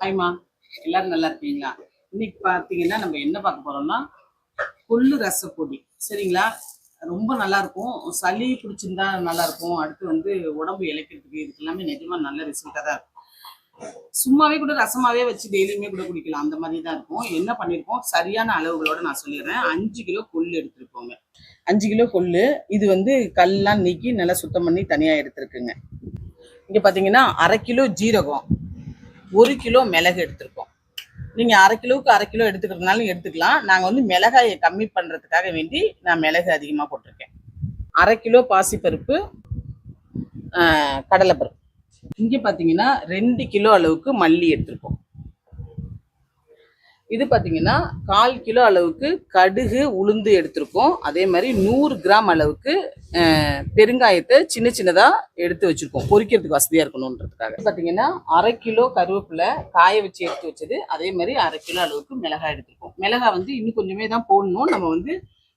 ஹாய்மா எல்லாரும் நல்லா இருக்கீங்களா? இன்னைக்கு பார்த்தீங்கன்னா நம்ம என்ன பார்க்க போறோம்னா கொள்ளு ரசப்பொடி. சரிங்களா? ரொம்ப நல்லா இருக்கும். சளி பிடிச்சிருந்தா நல்லா இருக்கும். அடுத்து வந்து உடம்பு இழைக்கிறதுக்கு இதுக்கு எல்லாமே நிஜமா நல்ல ரிசல்ட்டாக தான் இருக்கும். சும்மாவே கூட ரசமாவே வச்சு டெய்லியுமே கூட குடிக்கலாம். அந்த மாதிரி தான் இருக்கும். என்ன பண்ணியிருக்கோம் சரியான அளவுகளோட நான் சொல்லிடுறேன். அஞ்சு கிலோ கொள்ளு எடுத்துருக்கோங்க. அஞ்சு கிலோ கொள்ளு. இது வந்து கல்லாம் நீக்கி நல்லா சுத்தம் பண்ணி தனியாக எடுத்துருக்குங்க. இங்கே பார்த்தீங்கன்னா அரை கிலோ ஜீரகம். ஒரு கிலோ மிளகு எடுத்திருக்கோம். நீங்கள் அரை கிலோவுக்கு அரை கிலோ எடுத்துக்கிறதுனாலும் எடுத்துக்கலாம். நாங்கள் வந்து மிளகாயை கம்மி பண்ணுறதுக்காக வேண்டி நான் மிளகு அதிகமாக போட்டிருக்கேன். அரை கிலோ பாசிப்பருப்பு கடலைப்பருப்பு. இங்கே பார்த்தீங்கன்னா ரெண்டு கிலோ அளவுக்கு மல்லி எடுத்திருக்கோம். இது பார்த்தீங்கன்னா கால் கிலோ அளவுக்கு கடுகு உளுந்து எடுத்திருக்கோம். அதே மாதிரி நூறு கிராம் அளவுக்கு பெருங்காயத்தை சின்ன சின்னதாக எடுத்து வச்சுருக்கோம். பொரிக்கிறதுக்கு வசதியாக இருக்கணுன்றதுக்காக. பார்த்தீங்கன்னா அரை கிலோ கருவேப்பிலை காய வச்சு எடுத்து வச்சது. அதே மாதிரி அரை கிலோ அளவுக்கு மிளகாய் எடுத்திருக்கோம். மிளகாய் வந்து இன்னும் கொஞ்சமே தான் போடணும். நம்ம வந்து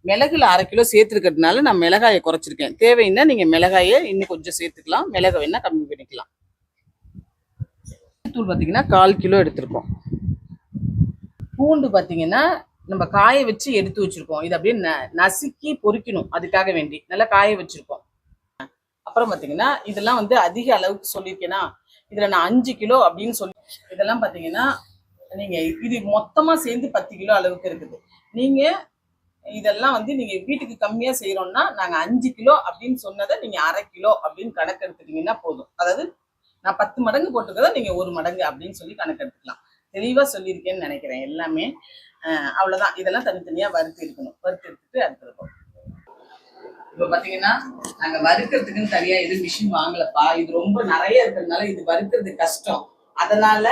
மிளகுல அரை கிலோ சேர்த்துருக்கிறதுனால நான் மிளகாயை குறைச்சிருக்கேன். தேவைன்னா நீங்கள் மிளகாயை இன்னும் கொஞ்சம் சேர்த்துக்கலாம். மிளகை வேணால் கம்மி பண்ணிக்கலாம். தூள் பார்த்தீங்கன்னா கால் கிலோ எடுத்திருக்கோம். பூண்டு பார்த்தீங்கன்னா நம்ம காய வச்சு எடுத்து வச்சிருக்கோம். இது அப்படியே ந- நசுக்கி பொறிக்கணும். அதுக்காக வேண்டி. நல்லா காய வச்சிருக்கோம். அப்புறம் பார்த்தீங்கன்னா இதெல்லாம் வந்து அதிக அளவுக்கு சொல்லியிருக்கேன்னா இதில் நான் அஞ்சு கிலோ அப்படின்னு சொல்லி இதெல்லாம் பார்த்தீங்கன்னா நீங்கள் இது மொத்தமாக சேர்ந்து பத்து கிலோ அளவுக்கு இருக்குது. நீங்கள் இதெல்லாம் வந்து நீங்கள் வீட்டுக்கு கம்மியாக செய்கிறோம்னா நாங்கள் அஞ்சு கிலோ அப்படின்னு சொன்னதை நீங்கள் அரை கிலோ அப்படின்னு கணக்கு எடுத்துட்டீங்கன்னா போதும். அதாவது நான் பத்து மடங்கு போட்டுக்கிறத நீங்கள் ஒரு மடங்கு அப்படின்னு சொல்லி கணக்கு எடுத்துக்கலாம். தெளிவாக சொல்லியிருக்கேன்னு நினைக்கிறேன். எல்லாமே அவ்வளோதான் இதெல்லாம் தனித்தனியாக வறுத்து இருக்கணும் வறுத்து எடுத்துட்டு அடுத்திருக்கோம் இப்போ பார்த்தீங்கன்னா நாங்கள் வறுக்கிறதுக்குன்னு தனியாக எதுவும் மிஷின் வாங்கலப்பா. இது ரொம்ப நிறைய இருக்கிறதுனால இது வறுக்கிறது கஷ்டம். அதனால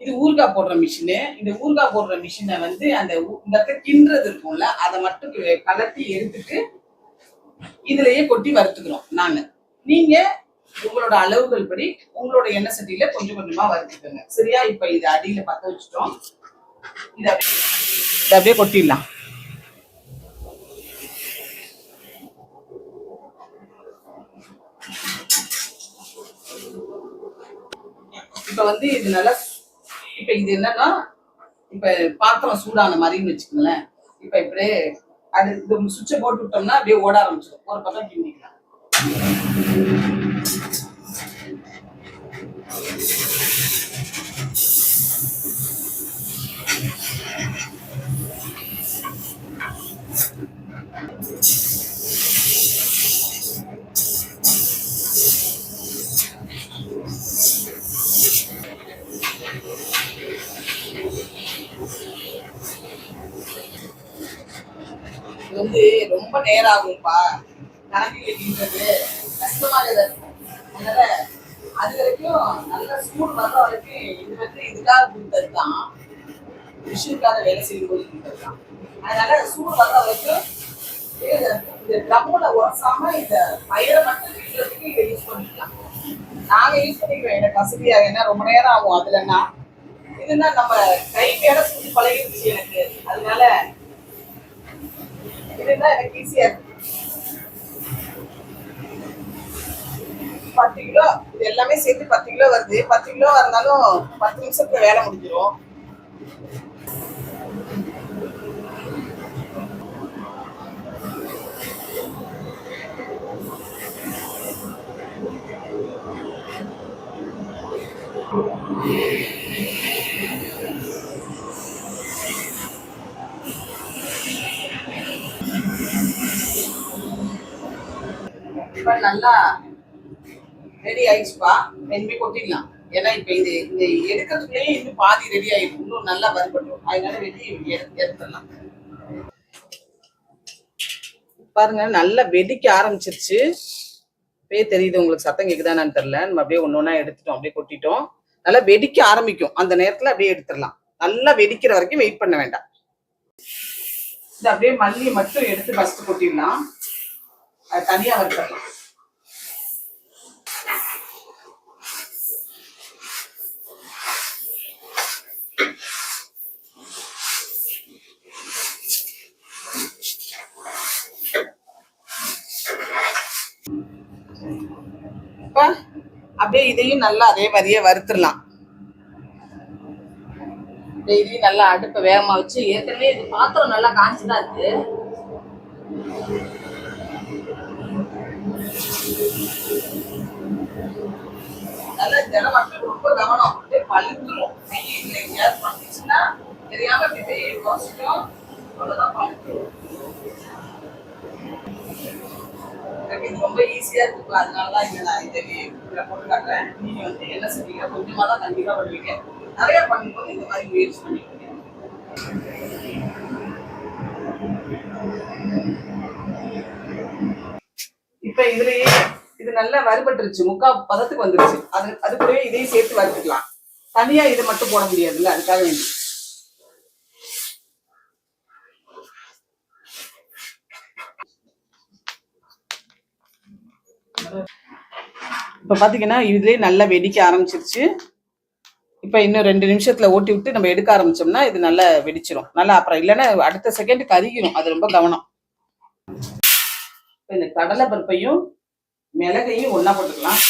இது ஊறுகாய் போடுற மிஷினு இந்த ஊறுகாய் போடுற மிஷினை வந்து அந்த இந்த இடத்துல கிண்டுறது இருக்கும்ல அதை மட்டும் கலட்டி எடுத்துட்டு இதுலயே கொட்டி வறுத்துக்கிறோம் நாங்கள் நீங்கள் உங்களோட அளவுகள் படி உங்களோட எண்ணெய் சட்டியில கொஞ்சம் கொஞ்சமா வறுத்துக்கோங்க. சரியா? இப்ப இது அடியில பத்த வச்சுட்டோம். இதை அப்படியே இதை அப்படியே கொட்டிடலாம். இப்ப வந்து இது நல்லா இப்ப இது என்னன்னா இப்ப பாத்திரம் சூடான மாதிரின்னு வச்சுக்கோங்களேன். இப்ப இப்படியே அது இது சுவிட்சை போட்டு விட்டோம்னா அப்படியே ஓட ஆரம்பிச்சிடும். ஒரு பக்கம் கிண்டிக்கலாம். வந்து ரொம்ப நேரம் ஆகும்ப்பா. கணக்கு கிண்டுறது கஷ்டமா இருக்கும் அதனால அது வரைக்கும் நல்ல சூடு வர்ற வரைக்கும் இது வந்து இதுக்காக கொடுத்தது தான். மிஷினுக்காக வேலை செய்து போது கொடுத்தது தான். அதனால ஸ்கூல் வர்ற வரைக்கும் இது இந்த ட்ரம்முல உரசாம இந்த பயிரை மட்டும் வீட்டுறதுக்கு இதை யூஸ் பண்ணிக்கலாம். நாங்க யூஸ் பண்ணிக்கிறோம் எனக்கு வசதியாக ஏன்னா ரொம்ப நேரம் ஆகும் அதுலன்னா. இதுன்னா நம்ம கை வேலை செஞ்சு பழகிருச்சு எனக்கு. அதனால இதுதான் எனக்கு ஈஸியா இருக்கு பத்து கிலோ இது எல்லாமே சேர்த்து பத்து கிலோ வருது. பத்து கிலோ வந்தாலும் பத்து நிமிஷத்துல வேலை முடிஞ்சிடும் நல்லா ரெடி ஆயிடுச்சுப்பா. ரெண்டுமே கொட்டிடலாம். ஏன்னா இப்ப இது இந்த எடுக்கிறதுக்குள்ளேயே இன்னும் பாதி ரெடி ஆயிடும். இன்னும் நல்லா வறுபடும் அதனால வெட்டி எடுத்துடலாம் பாருங்க நல்லா வெடிக்க ஆரம்பிச்சிருச்சு. இப்பயே தெரியுது உங்களுக்கு சத்தம் கேக்குதானான்னு தெரியல. நம்ம அப்படியே ஒண்ணு ஒண்ணா எடுத்துட்டோம் அப்படியே கொட்டிட்டோம். நல்லா வெடிக்க ஆரம்பிக்கும். அந்த நேரத்துல அப்படியே எடுத்துடலாம். நல்லா வெடிக்கிற வரைக்கும் வெயிட் பண்ண வேண்டாம். இது அப்படியே மல்லி மட்டும் எடுத்து ஃபஸ்ட்டு கொட்டிடலாம். அது தனியாக வறுத்துடலாம். அப்படியே இதையும் நல்லா அதே மாதிரியே வறுத்துடலாம். இதையும் நல்லா அடுப்பை வேகமா வச்சு ஏற்கனவே இது பாத்திரம் நல்லா காய்ச்சிதான் இருக்கு. நல்லா தினமாட்டம் ரொம்ப கவனம். அப்படியே பழுத்துரும். கை இல்லை எங்கேயாவது பண்ணிச்சுன்னா தெரியாம இப்படி வெயில் கோசிக்கும் அவ்வளவுதான் பழுத்துரும். எனக்கு இது ரொம்ப ஈஸியா இருக்கு அதனாலதான் இங்க நான் இந்த போட்டு காட்டுறேன் நீங்க வந்து என்ன செய்வீங்க கொஞ்சமா தான் கண்டிப்பா பண்ணுவீங்க. நிறைய பண்ணும்போது இந்த மாதிரி முயற்சி பண்ணிக்கோங்க. இப்ப இதுலயே இது நல்லா வறுபட்டுருச்சு. முக்கா பதத்துக்கு வந்துருச்சு. அது அது கூடவே இதையும் சேர்த்து வறுத்துக்கலாம். தனியா இதை மட்டும் போட முடியாதுல்ல? அதுக்காக வேண்டி. இப்போ பாத்தீங்கன்னா இதுலயே நல்லா வெடிக்க ஆரம்பிச்சிருச்சு. இப்போ இன்னும் ரெண்டு நிமிஷத்துல ஓட்டி விட்டு நம்ம எடுக்க ஆரம்பிச்சோம்னா இது நல்லா வெடிச்சிடும் நல்லா அப்புறம் இல்லைன்னா அடுத்த செகண்ட் கருகிடும் அது ரொம்ப கவனம். இந்த கடலை பருப்பையும் மிளகையும் ஒன்றா போட்டுக்கலாம்.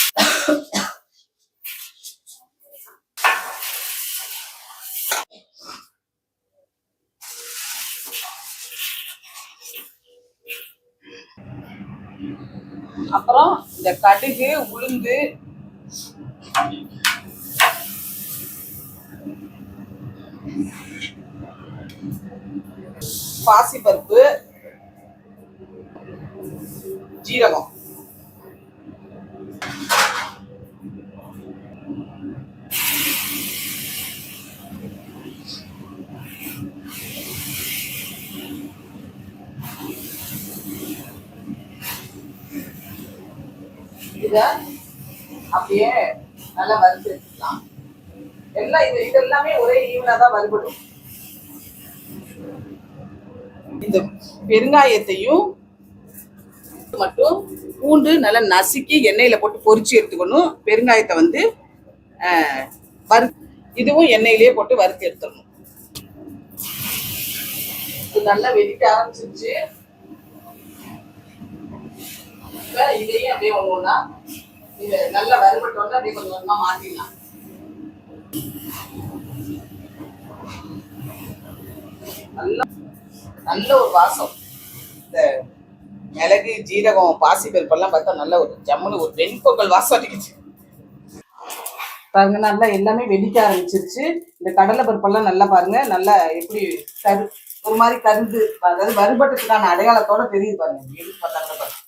அப்புறம் இந்த கடுகு உளுந்து. பாசிப்பருப்பு. ஜீரகம். அப்படியே நல்லா வறுத்து எடுத்துக்கலாம் எல்லாம் இது இது எல்லாமே ஒரே ஈவனா தான் வறுபடும். இந்த பெருங்காயத்தையும் மட்டும் பூண்டு நல்லா நசுக்கி எண்ணெயில போட்டு பொரிச்சு எடுத்துக்கணும். பெருங்காயத்தை வந்து ஆஹ், வறு இதுவும் எண்ணெயிலேயே போட்டு வறுத்து எடுத்துடணும். நல்லா வெடிக்க ஆரம்பிச்சிருச்சு. இப்ப இதையும் அப்படியே ஒண்ணு ஒண்ணா இது நல்லா வறுபட்டோம்னா அப்படியே கொஞ்சம் கொஞ்சமா மாத்திடலாம். நல்ல நல்ல ஒரு வாசம். இந்த மிளகு ஜீரகம் பாசி பருப்பெல்லாம் பார்த்தா நல்ல ஒரு ஜம்முன்னு ஒரு வெண்பொங்கல் வாசம் அடிக்குது. பாருங்க நல்லா எல்லாமே வெடிக்க ஆரம்பிச்சிருச்சு. இந்த கடலை பருப்பெல்லாம் நல்லா பாருங்க நல்லா எப்படி கரு ஒரு மாதிரி கருந்து அதாவது வறுபட்டதுக்கான அடையாளத்தோட தெரியுது பாருங்க பாருங்க.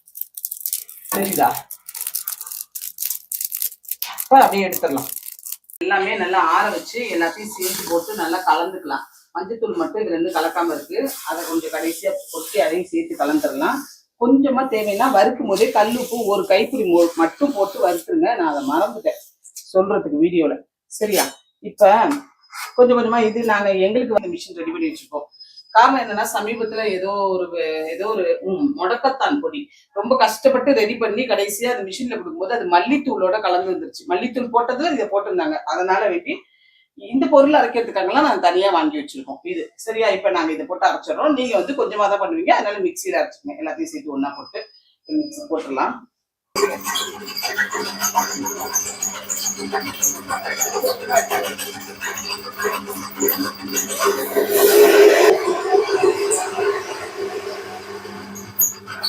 தெரியுதா இப்போ அப்படியே எடுத்துடலாம். எல்லாமே நல்லா ஆற வச்சு எல்லாத்தையும் சேர்த்து போட்டு நல்லா கலந்துக்கலாம். மஞ்சத்தூள் மட்டும் இது ரெண்டு கலக்காம இருக்கு. அதை கொஞ்சம் கடைசியா கொட்டி அதையும் சேர்த்து கலந்துடலாம். கொஞ்சமா தேவைன்னா வறுக்கும் போதே கல் உப்பு ஒரு கைப்பிடி மோ- மட்டும் போட்டு வறுத்துருங்க. நான் அதை மறந்துட்டேன் சொல்றதுக்கு வீடியோல. சரியா? இப்ப கொஞ்சம் கொஞ்சமா இது நாங்க எங்களுக்கு வந்து மிஷின் ரெடி பண்ணி வச்சிருக்கோம். காரணம் என்னன்னா சமீபத்துல ஏதோ ஒரு ஏதோ ஒரு முடக்கத்தான் பொடி ரொம்ப கஷ்டப்பட்டு ரெடி பண்ணி கடைசியா அது மிஷின்ல கொடுக்கும்போது அது மல்லித்தூளோட கலந்து வந்துருச்சு. மல்லித்தூள் போட்டதுல இதை போட்டிருந்தாங்க. அதனால வேண்டி இந்த பொருள் அரைக்கிறதுக்காகலாம் நாங்கள் தனியா வாங்கி வச்சிருக்கோம். இது சரியா? இப்ப நாங்க இதை போட்டு அரைச்சிடுறோம். நீங்க வந்து கொஞ்சமா தான் பண்ணுவீங்க. அதனால மிக்சியில அரைச்சிக்கோங்க. எல்லாத்தையும் சேர்த்து ஒன்னா போட்டு மிக்சி போட்டுடலாம்.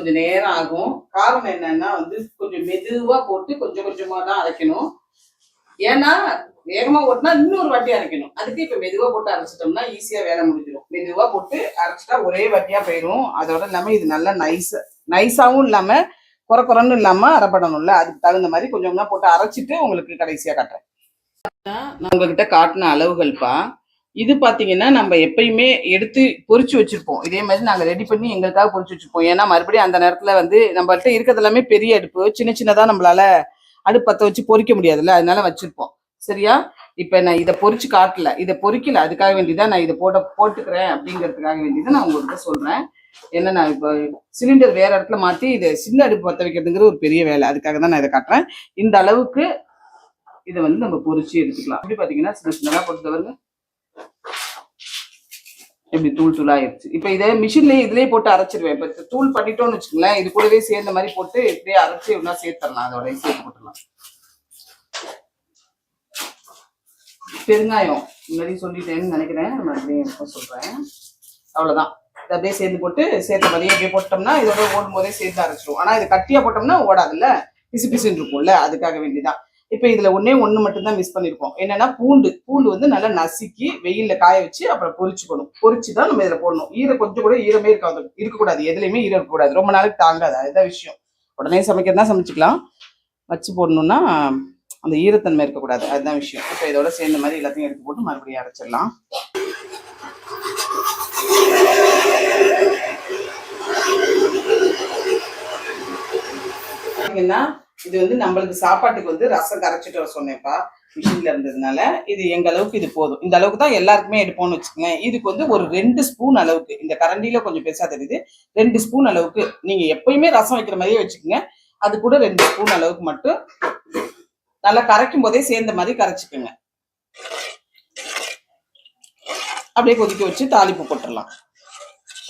கொஞ்சம் நேரம் ஆகும். காரணம் என்னன்னா வந்து கொஞ்சம் மெதுவா போட்டு கொஞ்சம் கொஞ்சமா தான் அரைக்கணும். ஏன்னா வேகமா ஓட்டினா இன்னொரு வாட்டி அரைக்கணும். அதுக்கு இப்ப மெதுவா போட்டு அரைச்சிட்டோம்னா ஈஸியா வேலை முடிஞ்சிடும் மெதுவா போட்டு அரைச்சிட்டா ஒரே வாட்டியா போயிடும் அதோட இல்லாம இது நல்லா நைஸ் நைஸாவும் இல்லாம குறை குறைன்னு இல்லாம அரைப்படணும்ல. அதுக்கு தகுந்த மாதிரி கொஞ்சம் போட்டு அரைச்சிட்டு உங்களுக்கு கடைசியா காட்டுறேன். நான் உங்ககிட்ட காட்டின அளவுகள்ப்பா. இது பார்த்தீங்கன்னா நம்ம எப்பயுமே எடுத்து பொறிச்சு வச்சிருப்போம். இதே மாதிரி நாங்கள் ரெடி பண்ணி எங்களுக்காக பொறிச்சு வச்சிருப்போம். ஏன்னா மறுபடியும் அந்த நேரத்தில் வந்து நம்மகிட்ட இருக்கிறது எல்லாமே பெரிய அடுப்பு. சின்ன சின்னதாக நம்மளால அடுப்பத்தை வச்சு பொறிக்க முடியாதுல்ல? அதனால வச்சிருப்போம். சரியா? இப்போ நான் இதை பொறிச்சு காட்டல. இதை பொறிக்கல. அதுக்காக வேண்டிதான் நான் இதை போட போட்டுக்கிறேன் அப்படிங்கிறதுக்காக வேண்டிதான் நான் உங்கள்கிட்ட சொல்றேன். ஏன்னா நான் இப்போ சிலிண்டர் வேற இடத்துல மாத்தி இதை சின்ன அடுப்பு பற்ற வைக்கிறதுங்கிற ஒரு பெரிய வேலை. அதுக்காக தான் நான் இதை காட்டுறேன். இந்த அளவுக்கு இதை வந்து நம்ம பொறிச்சு எடுத்துக்கலாம். அப்படி பார்த்தீங்கன்னா சின்ன சின்னதாக பொறுத்தவரை இப்படி தூள் தூள் ஆயிடுச்சு. இப்போ இதை மிஷின்லயே இதுலயே போட்டு அரைச்சிருவேன். இப்போ தூள் பண்ணிட்டோம்னு வச்சுக்கோங்களேன் இது கூடவே சேர்ந்த மாதிரி போட்டு இப்படியே அரைச்சி ஒன்றா சேர்த்துடலாம். அதோட சேர்த்து போட்டுடலாம். பெருங்காயம் முன்னாடி சொல்லிட்டேன்னு நினைக்கிறேன். மறுபடியும் எப்போ சொல்றேன். அவ்வளோதான் இதை அப்படியே சேர்ந்து போட்டு சேர்த்த மாதிரியே அப்படியே போட்டோம்னா இதோட ஓடும் போதே சேர்த்து அரைச்சிடும் ஆனால் இது கட்டியாக போட்டோம்னா ஓடாதுல்ல. பிசு பிசுன்னு இருக்கும்ல அதுக்காக வேண்டிதான். இப்போ இதில் ஒன்றே ஒன்று மட்டும்தான் மிஸ் பண்ணியிருப்போம் என்னன்னா பூண்டு பூண்டு வந்து நல்லா நசுக்கி வெயிலில் காய வச்சு அப்புறம் பொரிச்சுக்கணும். பொரிச்சு தான் நம்ம இதில் போடணும். ஈரம் கொஞ்சம் கூட ஈரமே இருக்காது இருக்கக்கூடாது. எதுலையுமே ஈரம் இருக்கக்கூடாது. ரொம்ப நாளைக்கு தாங்காது. அதுதான் விஷயம். உடனே சமைக்கிறதா சமைச்சிக்கலாம். வச்சு போடணும்னா அந்த ஈரத்தன்மை இருக்கக்கூடாது. அதுதான் விஷயம். இப்போ இதோட சேர்ந்த மாதிரி எல்லாத்தையும் எடுத்து போட்டு மறுபடியும் அரைச்சிடலாம். பார்த்தீங்கன்னா இது வந்து நம்மளுக்கு சாப்பாட்டுக்கு வந்து ரசம் கரைச்சிட்டு வர சொன்னேன்ப்பா மிஷின்ல இருந்ததுனால. இது எங்க அளவுக்கு இது போதும். இந்த அளவுக்கு தான் எல்லாருக்குமே எடுப்போம்னு வச்சுக்கோங்க. இதுக்கு வந்து ஒரு ரெண்டு ஸ்பூன் அளவுக்கு இந்த கரண்டியில கொஞ்சம் பெருசா தெரியுது. ரெண்டு ஸ்பூன் அளவுக்கு நீங்க எப்பயுமே ரசம் வைக்கிற மாதிரியே வச்சுக்கோங்க. அது கூட ரெண்டு ஸ்பூன் அளவுக்கு மட்டும். நல்லா கரைக்கும் போதே சேர்ந்த மாதிரி கரைச்சிக்கோங்க. அப்படியே கொதிக்க வச்சு தாளிப்பு போட்டுடலாம்.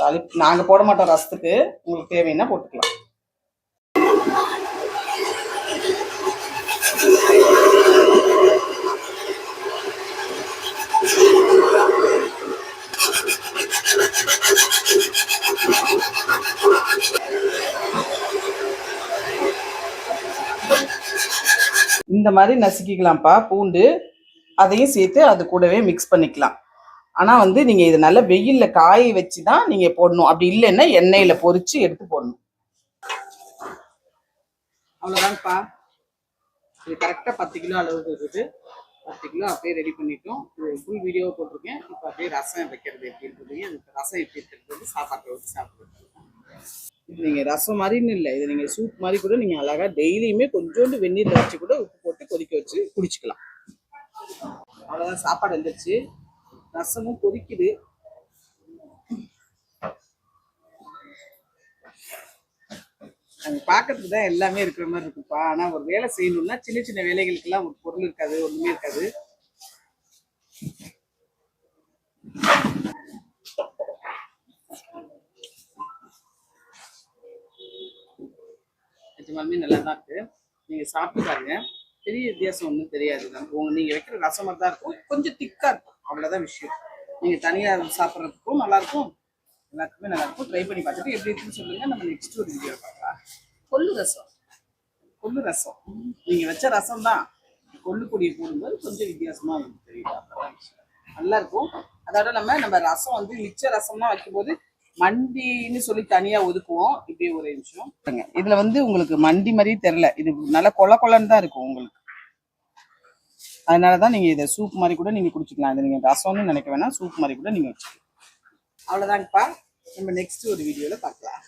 தாளிப்பு நாங்கள் போட மாட்டோம் ரசத்துக்கு. உங்களுக்கு தேவைன்னா போட்டுக்கலாம். இந்த மாதிரி நசுக்கிக்கலாம்ப்பா பூண்டு அதையும் சேர்த்து அது கூடவே மிக்ஸ் பண்ணிக்கலாம். ஆனால் வந்து நீங்கள் இது நல்லா வெயிலில் காய வச்சு தான் நீங்கள் போடணும். அப்படி இல்லைன்னா எண்ணெயில் பொறிச்சு எடுத்து போடணும். அவ்வளோதாங்கப்பா இது கரெக்டாக பத்து கிலோ அளவுக்கு இருக்குது. பத்து கிலோ அப்படியே ரெடி பண்ணிட்டோம். ஃபுல் வீடியோ போட்டிருக்கேன். இப்போ அப்படியே ரசம் வைக்கிறது எப்படின்றது அந்த ரசம் எப்படி இருக்கிறது சாப்பாட்டை வச்சு சாப்பிட்றது இது நீங்க ரசம் மாதிரின்னு இல்லை. இது நீங்க சூப் மாதிரி கூட நீங்க அழகா டெய்லியுமே கொஞ்சோண்டு வெந்நீர்ல வச்சு கூட உப்பு போட்டு கொதிக்க வச்சு குடிச்சுக்கலாம். அவ்வளவுதான். சாப்பாடு வந்துருச்சு. ரசமும் கொதிக்குது. அங்க பார்க்கறதுக்கு தான் எல்லாமே இருக்கிற மாதிரி இருக்குப்பா. ஆனா ஒரு வேலை செய்யணும்னா சின்ன சின்ன வேலைகளுக்கெல்லாம் ஒரு பொருள் இருக்காது ஒண்ணுமே இருக்காது. எல்லாமே நல்லா தான் இருக்குது நீங்கள் சாப்பிட்டு பாருங்க. பெரிய வித்தியாசம் ஒன்றும் தெரியாது. நம்ம உங்க நீங்கள் வைக்கிற ரசம் மாதிரி தான் இருக்கும். கொஞ்சம் திக்காக இருக்கும். அவ்வளோதான் விஷயம். நீங்கள் தனியாக சாப்பிட்றதுக்கும் நல்லாயிருக்கும் எல்லாத்துக்குமே நல்லாயிருக்கும் ட்ரை பண்ணி பார்த்துட்டு எப்படி இருக்குன்னு சொல்லுங்கள் நம்ம நெக்ஸ்ட் ஒரு வீடியோ பார்க்கலாம். கொள்ளு ரசம். கொள்ளு ரசம். நீங்கள் வச்ச ரசம் தான் கொள்ளு பொடியை போடும்போது கொஞ்சம் வித்தியாசமாக உங்களுக்கு தெரியுது. நல்லா இருக்கும். அதோட நம்ம நம்ம ரசம் வந்து மிச்ச ரசம்லாம் வைக்கும்போது மண்டின்னு சொல்லி தனியா ஒதுக்குவோம். இப்படியே ஒரே நிமிஷம். இதுல வந்து உங்களுக்கு மண்டி மாதிரியே தெரியல. இது நல்லா கொல கொலன்னு தான் இருக்கும் உங்களுக்கு. அதனாலதான் நீங்க இதை சூப் மாதிரி கூட நீங்க குடிச்சுக்கலாம். இதை நீங்க ரசம்னு நினைக்க வேணாம். சூப் மாதிரி கூட நீங்க வச்சுக்கலாம். அவ்வளவுதாங்கப்பா நம்ம நெக்ஸ்ட் ஒரு வீடியோல பார்க்கலாம்.